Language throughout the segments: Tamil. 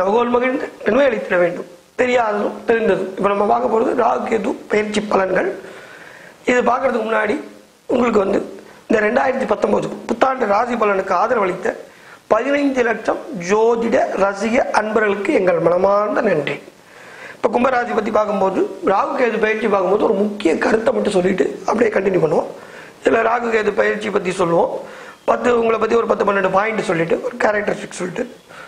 நவகோல் மகிழ்ந்து நன்மை அளித்திட வேண்டும். தெரியாததும் தெரிந்ததும். இப்போ நம்ம பார்க்க போகிறது ராகு கேது பயிற்சி பலன்கள். இது பார்க்கறதுக்கு முன்னாடி உங்களுக்கு வந்து இந்த ரெண்டாயிரத்தி பத்தொன்பது புத்தாண்டு ராசி பலனுக்கு ஆதரவளித்த பதினைந்து லட்சம் ஜோதிட ரசிக அன்பர்களுக்கு எங்கள் மனமார்ந்த நன்றி. இப்போ கும்பராசி பற்றி பார்க்கும்போது ராகு கேது பயிற்சி பார்க்கும்போது ஒரு முக்கிய கருத்தை மட்டும் சொல்லிட்டு அப்படியே கண்டினியூ பண்ணுவோம். இதில் ராகு கேது பயிற்சி பற்றி சொல்லுவோம். பத்து உங்களை பற்றி ஒரு பத்து பன்னெண்டு பாயிண்ட் சொல்லிட்டு ஒரு கேரக்டரிஸ்டிக் சொல்லிட்டு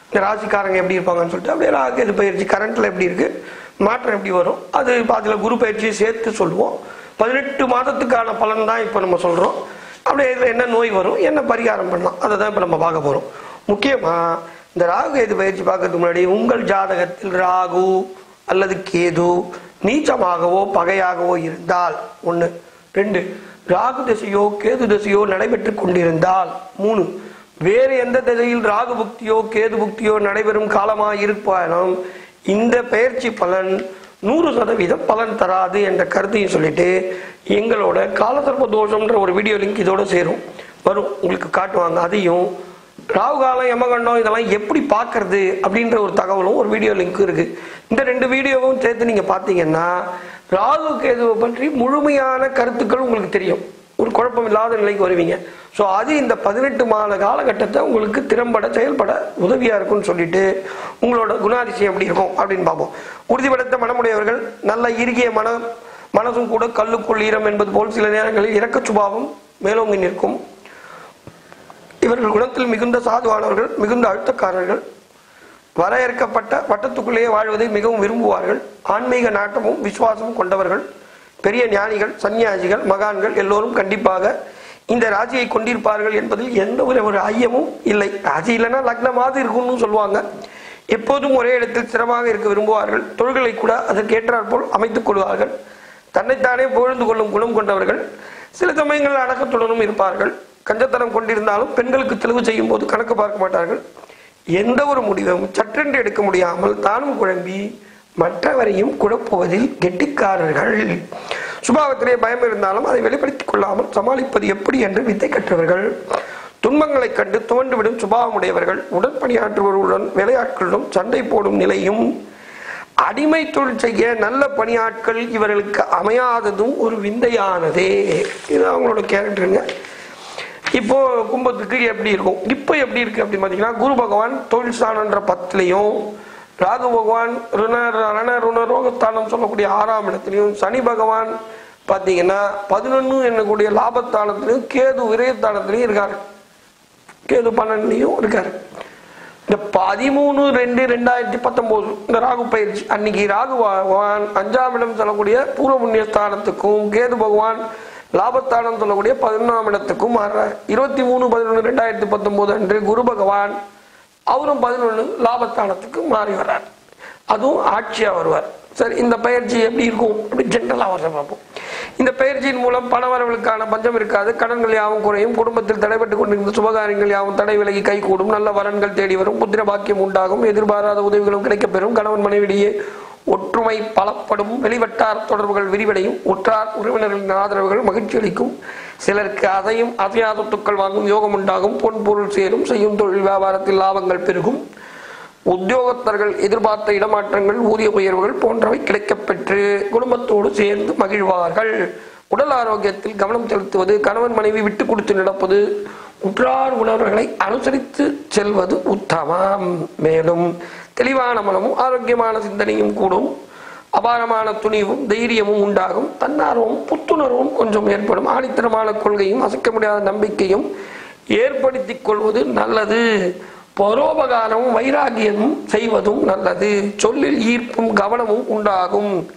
இந்த ராசிக்காரங்க எப்படி இருப்பாங்கன்னு சொல்லிட்டு அப்படியே ராகு பயிற்சி கரண்ட்டில் எப்படி இருக்கு மாற்றம் எப்படி வரும் அது இப்போ அதில் குரு பயிற்சியை சேர்த்து சொல்லுவோம். பதினெட்டு மாதத்துக்கான பலன் தான் இப்போ நம்ம சொல்கிறோம் அப்படியே இதில் என்ன நோய் வரும் என்ன பரிகாரம் பண்ணலாம் அதை தான் இப்போ நம்ம பார்க்க போகிறோம் முக்கியமாக இந்த ராகு கேது பயிற்சி பார்க்கறதுக்கு முன்னாடி உங்கள் ஜாதகத்தில் ராகு அல்லது கேது நீச்சமாகவோ பகையாகவோ இருந்தால் ஒன்று ரெண்டு ராகு திசையோ கேது திசையோ நடைபெற்று கொண்டிருந்தால் மூணு வேறு எந்த திசையில் ராகு புக்தியோ கேது புக்தியோ நடைபெறும் காலமாக இருப்பாலும் இந்த பயிற்சி பலன் நூறு சதவீதம் பலன் தராது என்ற கருத்தையும் சொல்லிட்டு எங்களோட காலசர்ப தோஷம்ன்ற ஒரு வீடியோ லிங்க் இதோட சேரும். வரும். உங்களுக்கு காட்டுவாங்க. அதையும் ராகு காலம் யமகண்டம் இதெல்லாம் எப்படி பார்க்கறது அப்படின்ற ஒரு தகவலும் ஒரு வீடியோ லிங்க் இருக்கு. இந்த ரெண்டு வீடியோவும் சேர்த்து நீங்க பார்த்தீங்கன்னா ராகு கேதுவை பற்றி முழுமையான கருத்துக்கள் உங்களுக்கு தெரியும். ஒரு குழப்பம் இல்லாத நிலைக்கு வருவீங்க. ஸோ அது இந்த பதினெட்டு மாத காலகட்டத்தை உங்களுக்கு திறம்பட செயல்பட உதவியா இருக்கும்னு சொல்லிட்டு உங்களோட குணாதிசயம் எப்படி இருக்கும் அப்படின்னு பார்ப்போம். உறுதிப்படுத்த மனமுடையவர்கள் நல்ல இறுகிய மனம் மனசும் கூட கல்லுக்குள் ஈரம் என்பது போல் சில நேரங்களில் இறக்க சுபாவம் மேலோங்கி நிற்கும். இவர்கள் குணத்தில் மிகுந்த சாதுவானவர்கள் மிகுந்த அழுத்தக்காரர்கள் வரையறுக்கப்பட்ட வட்டத்துக்குள்ளேயே வாழ்வதை மிகவும் விரும்புவார்கள். ஆன்மீக நாட்டமும் விசுவாசமும் கொண்டவர்கள். பெரிய ஞானிகள் சன்னியாசிகள் மகான்கள் எல்லோரும் கண்டிப்பாக இந்த ராசியை கொண்டிருப்பார்கள் என்பதில் எந்த ஒரு ஒரு ஐயமும் இல்லை. ராசி இல்லைன்னா லக்னமாவது இருக்கும்னு சொல்லுவாங்க. எப்போதும் ஒரே இடத்தில் சிரமமாக இருக்க விரும்புவார்கள். தொழில்களை கூட அதற்கேற்றாற் போல் அமைத்துக் கொள்வார்கள். தன்னைத்தானே புகழ்ந்து கொள்ளும் குணம் கொண்டவர்கள். சில சமயங்களில் அடக்கத்துடனும் இருப்பார்கள். கஞ்சத்தனம் கொண்டிருந்தாலும் பெண்களுக்கு தெளிவு செய்யும் போது கணக்கு பார்க்க மாட்டார்கள். எந்த ஒரு முடிவும் சற்றென்று எடுக்க முடியாமல் தானும் குழம்பி மற்றவரையும் குழப்புவதில் கெட்டிக்காரர்கள். சுபாவத்திலே பயம் இருந்தாலும் அதை வெளிப்படுத்திக் கொள்ளாமல் சமாளிப்பது எப்படி என்று வித்தை கற்றவர்கள். துன்பங்களைக் கண்டு துவண்டுவிடும் சுபாவமுடையவர்கள் உடற்பணியாற்றுவர்களுடன் விளையாட்களுடன் சண்டை போடும் நிலையும். அடிமை தொழில் செய்ய நல்ல பணியாட்கள் இவர்களுக்கு அமையாததும் ஒரு விந்தையானதே. இது அவங்களோட கேரக்டருங்க இப்போ கும்பத்துக்கு எப்படி இருக்கும்? இப்போ எப்படி இருக்கு அப்படின்னு பார்த்தீங்கன்னா குரு பகவான் தொழில் ஸ்தானன்ற பத்துலையும் ராகு பகவான் ருண ரண ருண ரோகஸ்தானம் சொல்லக்கூடிய ஆறாம் இடத்துலையும் சனி பகவான் பார்த்தீங்கன்னா பதினொன்று என்னக்கூடிய லாபத்தானத்திலையும் கேது விரயத்தானத்திலையும் இருக்காரு. கேது பன்னெண்டுலையும் இருக்காரு. இந்த பதிமூணு ரெண்டு ரெண்டாயிரத்தி பத்தொன்பது இந்த ராகு பயிற்சி அன்னைக்கு ராகு பகவான் அஞ்சாம் இடம் சொல்லக்கூடிய பூர்வ புண்ணிய ஸ்தானத்துக்கும் கேது பகவான் லாபத்தானம் சொல்லக்கூடிய பதினொன்றாம் இடத்துக்கும் மாறுறார் இருபத்தி மூணு பதினொன்று ரெண்டாயிரத்தி பத்தொன்பது அன்று குரு பகவான் அவரும் பதினொன்று லாபத்தானத்துக்கு மாறி வர்றார். அதுவும் ஆட்சியாக வருவார். சரி இந்த பயிற்சி எப்படி இருக்கும்? அப்படி ஜென்ரலாக வர பார்ப்போம். இந்த பயிற்சியின் மூலம் பணவரவுகளுக்கான பஞ்சம் இருக்காது. கடன்கள் யாவும் குறையும். குடும்பத்தில் தடைபட்டு கொண்டிருந்த சுபகாரியங்கள் யாவும் தடை விலகி கைகூடும் நல்ல வரன்கள் தேடி வரும். புத்திர பாக்கியம் உண்டாகும். எதிர்பாராத உதவிகளும் கிடைக்கப்பெறும் கணவன் மனைவிடையே ஒற்றுமை பலப்படும் வெளிவட்டார தொடர்புகள் விரிவடையும். உற்றார் உறவினர்களின் ஆதரவுகள் மகிழ்ச்சி அளிக்கும். சிலருக்கு அதையும் அதையா சொத்துக்கள் வாங்கும் யோகம் உண்டாகும். பொன் பொருள் சேரும். செய்யும் தொழில் வியாபாரத்தில் லாபங்கள் பெருகும். உத்தியோகத்தர்கள் எதிர்பார்த்த இடமாற்றங்கள் ஊதிய உயர்வுகள் போன்றவை கிடைக்கப்பெற்று குடும்பத்தோடு சேர்ந்து மகிழ்வார்கள். உடல் ஆரோக்கியத்தில் கவனம் செலுத்துவது கணவன் மனைவி விட்டு கொடுத்து நடப்பது உற்றார் உணர்வுகளை அனுசரித்து செல்வது உத்தமம். மேலும் தெளிவான மனமும் ஆரோக்கியமான சிந்தனையும் கூடும். அபாரமான துணிவும் தைரியமும் உண்டாகும். தன்னார்வமும் புத்துணர்வும் கொஞ்சம் ஏற்படும். ஆணித்தனமான கொள்கையும் அசைக்க முடியாத நம்பிக்கையும் ஏற்படுத்திக் கொள்வது நல்லது. பரோபகாரமும் வைராகியமும் செய்வதும் நல்லது. சொல்லில் ஈர்ப்பும் கவனமும் உண்டாகும்.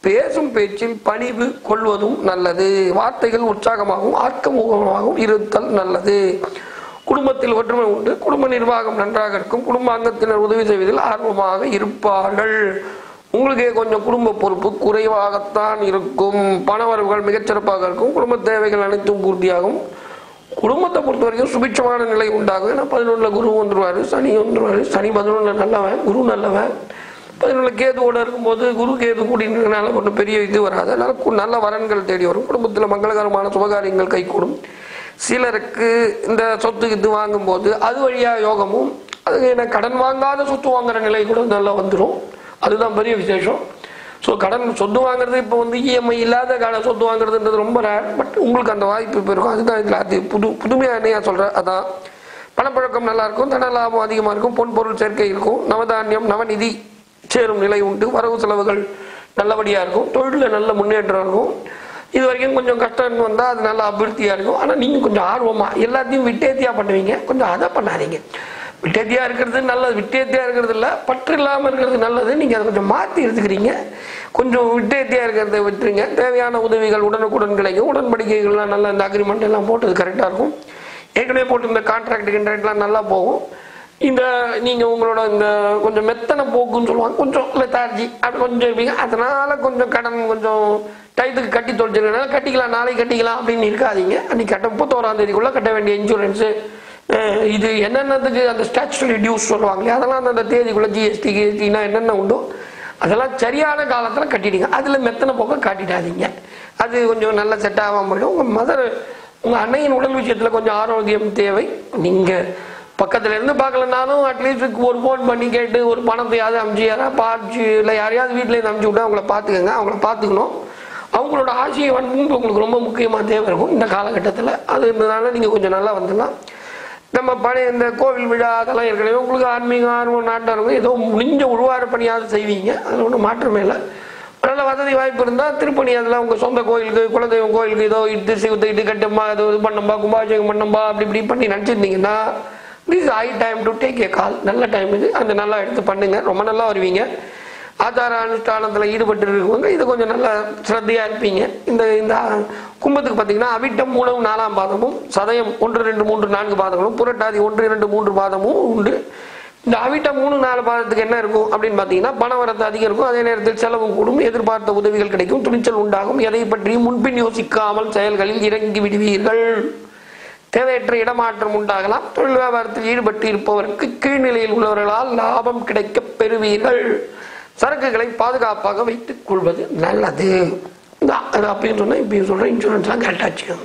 பேசும் பேச்சில் பணிவு கொள்வதும் நல்லது. வார்த்தைகள் உற்சாகமாகவும் ஆக்கமுகமாகவும் இருத்தல் நல்லது. குடும்பத்தில் ஒற்றுமை உண்டு. குடும்ப நிர்வாகம் நன்றாக இருக்கும். குடும்ப அங்கத்தினர் உதவி செய்வதில் ஆர்வமாக இருப்பார்கள். உங்களுக்கே கொஞ்சம் குடும்ப பொறுப்பு குறைவாகத்தான் இருக்கும். பணவரவுகள் மிகச்சிறப்பாக இருக்கும். குடும்ப தேவைகள் அனைத்தும் பூர்த்தியாகும். குடும்பத்தை பொறுத்த வரைக்கும் சுபிட்சமான நிலை உண்டாகும். ஏன்னா பதினொன்றில் குரு வந்துருவார் சனி வந்துருவார். சனி பதினொன்றில் நல்லவன் குரு நல்லவன். பதினொன்றில் கேதுவோட இருக்கும்போது குரு கேது கூட்டினால ஒன்றும் பெரிய இது வராது. அதனால் கு- நல்ல வரன்கள் தேடி வரும். குடும்பத்தில் மங்களகரமான சுபகாரியங்கள் கைகூடும். சிலருக்கு இந்த சொத்து இது வாங்கும்போது அது வழியாக யோகமும் அது என்ன கடன் வாங்காத சொத்து வாங்குற நிலை கூட நல்லா வந்துடும் அதுதான் பெரிய விசேஷம். ஸோ கடன் சொத்து வாங்குறது இப்போ வந்து இஎம்ஐ இல்லாத கட சொத்து வாங்குறதுன்றது ரொம்ப ரேர் பட் உங்களுக்கு அந்த வாய்ப்பு இப்போ இருக்கும். அதுதான் இதில் அது புது புதுமையாக என்னையா சொல்கிறேன் அதான். பணப்பழக்கம் நல்லா இருக்கும் தன லாபம் அதிகமாக இருக்கும் பொன் பொருள் சேர்க்கை இருக்கும் நவதானியம் நவநிதி சேரும் நிலை உண்டு வரவு செலவுகள் நல்லபடியாக இருக்கும் தொழிலில் நல்ல முன்னேற்றம் இருக்கும். இது வரைக்கும் கொஞ்சம் கஷ்டம் வந்தால் அது நல்லா அபிவிருத்தியாக இருக்கும். ஆனால் நீங்கள் கொஞ்சம் ஆர்வமாக எல்லாத்தையும் விட்டேத்தியாக பண்ணுவீங்க. கொஞ்சம் அதை பண்ணாதீங்க. விட்டேத்தியாக இருக்கிறது நல்லது. விட்டேத்தியாக இருக்கிறது இல்லை பற்று இல்லாமல் இருக்கிறது நல்லது. நீங்கள் அதை கொஞ்சம் மாற்றி எடுத்துக்கிறீங்க. கொஞ்சம் விட்டேத்தியாக இருக்கிறத விட்டுருங்க. தேவையான உதவிகள் உடனுக்குடன் கிடைக்கும். உடன்படிக்கைகள்லாம் நல்லா இந்த அக்ரிமெண்ட் எல்லாம் போட்டது கரெக்டாக இருக்கும். ஏற்கனவே போட்டு இந்த கான்ட்ராக்ட் கின்ட்ராக்ட்லாம் நல்லா போகும். இந்த நீங்கள் உங்களோட இந்த கொஞ்சம் மெத்தனை போக்குன்னு சொல்லுவாங்க. கொஞ்சம் லெத்தார்ஜி அப்படி கொஞ்சம் இருப்பீங்க அதனால கொஞ்சம் கடன் கொஞ்சம் டயத்துக்கு கட்டி தொலைச்சிருக்கனால கட்டிக்கலாம் நாளைக்கு கட்டிக்கலாம் அப்படின்னு இருக்காதீங்க. அன்னைக்கு கட்ட முப்பத்தோராம் தேதிக்குள்ளே கட்ட வேண்டிய இன்சூரன்ஸு இது என்னென்னதுக்கு அந்த ஸ்டாச்சுரி டியூஸ் சொல்லுவாங்க அதெல்லாம் அந்த தேதிக்குள்ளே ஜிஎஸ்டி கிஎஸ்டினா என்னென்ன உண்டோ அதெல்லாம் சரியான காலத்தில் கட்டிடுங்க. அதில் மெத்தனை போக்க காட்டிடாதீங்க. அது கொஞ்சம் நல்லா செட் ஆகாமல் போயிடும். உங்கள் மதர் உங்கள் அன்னையின் உடல் விஷயத்தில் கொஞ்சம் ஆரோக்கியம் தேவை. நீங்கள் பக்கத்துல இருந்து பார்க்கலனாலும் அட்லீஸ்ட் ஒரு ஃபோன் பண்ணி கேட்டு ஒரு பணத்தையாவது அமுச்சு யாராவது பார்த்து இல்லை யாரையாவது வீட்டில் இருந்து அமுச்சு விட்டு அவங்கள பார்த்துக்கோங்க அவங்கள பார்த்துக்கணும். அவங்களோட ஆசையை வந்து உங்களுக்கு ரொம்ப முக்கியமாக தேவை இருக்கும் இந்த காலகட்டத்தில். அது இருந்ததுனால நீங்கள் கொஞ்சம் நல்லா வந்துடலாம். நம்ம பழைய இந்த கோவில் விழா அதெல்லாம் ஏற்கனவே உங்களுக்கு ஆன்மீக ஆர்வம் நாட்டம் இருக்கும். ஏதோ முடிஞ்ச உருவார பணியாவது செய்வீங்க. அது ஒன்றும் மாற்றமே இல்லை. நல்ல வசதி வாய்ப்பு இருந்தால் திருப்பணி அதில் உங்கள் சொந்த கோயிலுக்கு குலதெய்வம் கோயிலுக்கு ஏதோ இட்டு சிவத்தை இட்டு கட்டம்மா ஏதோ இது பண்ணம்பா கும்பாபிஷேகம் பண்ணம்பா அப்படி இப்படி பண்ணி நினச்சிருந்தீங்கன்னா this I time to take a call நல்ல டைம் இது. அந்த நல்லா எடுத்து பண்ணுங்க. ரொம்ப நல்லா வருவீங்க. ஆச்சார அனுஷ்டானத்தில் ஈடுபட்டு இருக்கவங்க இது கொஞ்சம் நல்லா சிரத்தையாக இருப்பீங்க. இந்த இந்த கும்பத்துக்கு பார்த்தீங்கன்னா அவிட்டம் மூலம் நாலாம் பாதமும் சதயம் ஒன்று ரெண்டு மூன்று நான்கு பாதங்களும் புரட்டாதி ஒன்று இரண்டு மூன்று பாதமும் உண்டு. இந்த அவிட்டம் மூணு நாலு பாதத்துக்கு என்ன இருக்கும் அப்படின்னு பார்த்தீங்கன்னா பண வரத்து அதிகம் இருக்கும். அதே நேரத்தில் செலவும் கூடும். எதிர்பார்த்த உதவிகள் கிடைக்கும். துணிச்சல் உண்டாகும். எதை பற்றியும் முன்பின் யோசிக்காமல் செயல்களில் இறங்கி விடுவீர்கள். தேவையற்ற இடமாற்றம் உண்டாகலாம். தொழில் வியாபாரத்தில் ஈடுபட்டு இருப்பவருக்கு கீழ்நிலையில் உள்ளவர்களால் லாபம் கிடைக்க பெறுவீர்கள். சரக்குகளை பாதுகாப்பாக வைத்துக் கொள்வது நல்லது. இதான் அது சொன்னேன் இப்பயும் சொல்றேன் இன்சூரன்ஸ்லாம் கரெக்டாக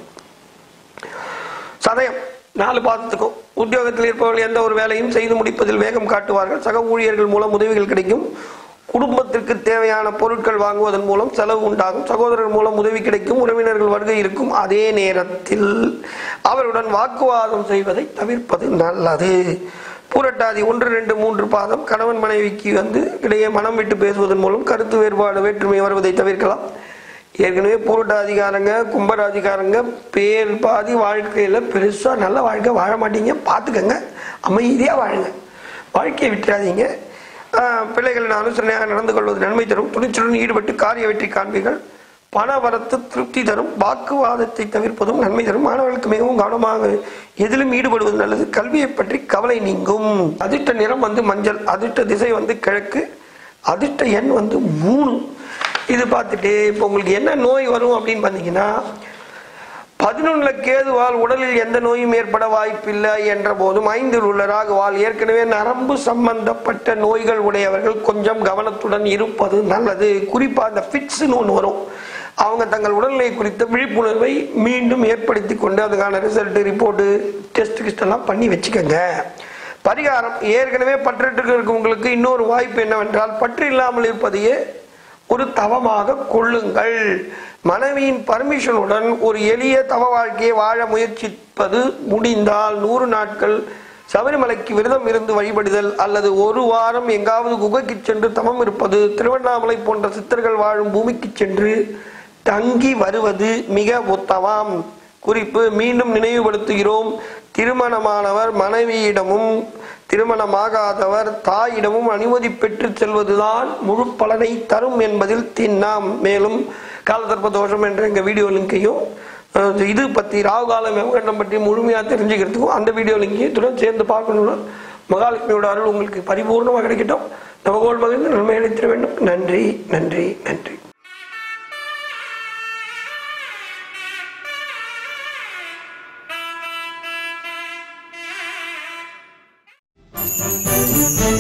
சதயம் நாலு பாதத்துக்கும். உத்தியோகத்தில் இருப்பவர்கள் எந்த ஒரு வேலையும் செய்து முடிப்பதில் வேகம் காட்டுவார்கள். சக ஊழியர்கள் மூலம் உதவிகள் கிடைக்கும். குடும்பத்திற்கு தேவையான பொருட்கள் வாங்குவதன் மூலம் செலவு உண்டாகும். சகோதரர் மூலம் உதவி கிடைக்கும் உறவினர்கள் வருகை இருக்கும் அதே நேரத்தில் அவருடன் வாக்குவாதம் செய்வதை தவிர்ப்பது நல்லது. பூரட்டாதி ஒன்று ரெண்டு மூன்று பாதம் கணவன் மனைவிக்கு வந்து இடையே மனம் விட்டு பேசுவதன் மூலம் கருத்து வேறுபாடு வேற்றுமை வருவதை தவிர்க்கலாம். ஏற்கனவே பூரட்டாதிகாரங்க கும்பராதிகாரங்க பேர் பாதி வாழ்க்கையில் பெருசாக நல்ல வாழ்க்கை வாழ மாட்டீங்க. பார்த்துக்கங்க. அமைதியாக வாழுங்க. வாழ்க்கையை விட்டுறாதீங்க. பிள்ளைகளின் அனுசரணையாக நடந்து கொள்வது நன்மை தரும். துணிச்சலுடன் ஈடுபட்டு காரிய வெற்றி காண்பீர்கள். பண வரத்து திருப்தி தரும். வாக்குவாதத்தை தவிர்ப்பதும் நன்மை தரும். மாணவர்களுக்கு மிகவும் கவனமாக எதிலும் ஈடுபடுவது நல்லது. கல்வியை பற்றி கவலை நீங்கும். அதிர்ஷ்ட நிறம் வந்து மஞ்சள் அதிர்ஷ்ட திசை வந்து கிழக்கு அதிர்ஷ்ட எண் வந்து மூணு. இது பார்த்துட்டு இப்போ உங்களுக்கு என்ன நோய் வரும் அப்படின்னு பார்த்தீங்கன்னா பதினொன்றுல கேதுவால் உடலில் எந்த நோயும் ஏற்பட வாய்ப்பில்லை என்ற போதும் ஐந்தில் உள்ள ராகுவால் ஏற்கனவே நரம்பு சம்பந்தப்பட்ட நோய்கள் உடையவர்கள் கொஞ்சம் கவனத்துடன் இருப்பது நல்லது. குறிப்பா அந்த ஃபிட்ஸ்னு ஒன்று வரும். அவங்க தங்கள் உடல்நிலை குறித்த விழிப்புணர்வை மீண்டும் ஏற்படுத்தி கொண்டு அதுக்கான ரிசல்ட் ரிப்போர்ட்டு டெஸ்ட் கிஸ்ட் எல்லாம் பண்ணி வச்சுக்கோங்க. பரிகாரம் ஏற்கனவே பற்றிட்டு இருக்கவங்களுக்கு இன்னொரு வாய்ப்பு என்னவென்றால் பற்று இல்லாமல் இருப்பதையே ஒரு தவமாக கொள்ளுங்கள். மனைவியின் பர்மிஷனுடன் ஒரு எளிய தவ வாழ்க்கையை வாழ முயற்சிப்பது முடிந்தால் நூறு நாட்கள் சபரிமலைக்கு விரதம் இருந்து வழிபடுதல் அல்லது ஒரு வாரம் எங்காவது குகைக்கு சென்று தமம் இருப்பது திருவண்ணாமலை போன்ற சித்தர்கள் வாழும் பூமிக்கு சென்று தங்கி வருவது மிக உத்தமம். குறிப்பு மீண்டும் நினைவுபடுத்துகிறோம். திருமணமானவர் மனைவியிடமும் திருமணமாகாதவர் தாயிடமும் அனுமதி பெற்று செல்வதுதான் முழு பலனை தரும் என்பதில் திண்ணாம் மேலும் காலதர்ப்ப தோஷம் என்ற எங்கள் வீடியோ லிங்கையும் அஹ், இது பத்தி ராகுகால விவகண்டம் பற்றி முழுமையாக தெரிஞ்சுக்கிறதுக்கும் அந்த வீடியோ லிங்கையும் சேர்ந்து பார்க்கணும்னா மகாலட்சுமியோட அருள் உங்களுக்கு பரிபூர்ணமாக கிடைக்கட்டும். நவகோள் மகிழ்ந்து நன்மை அளித்திட வேண்டும். நன்றி நன்றி நன்றி. Música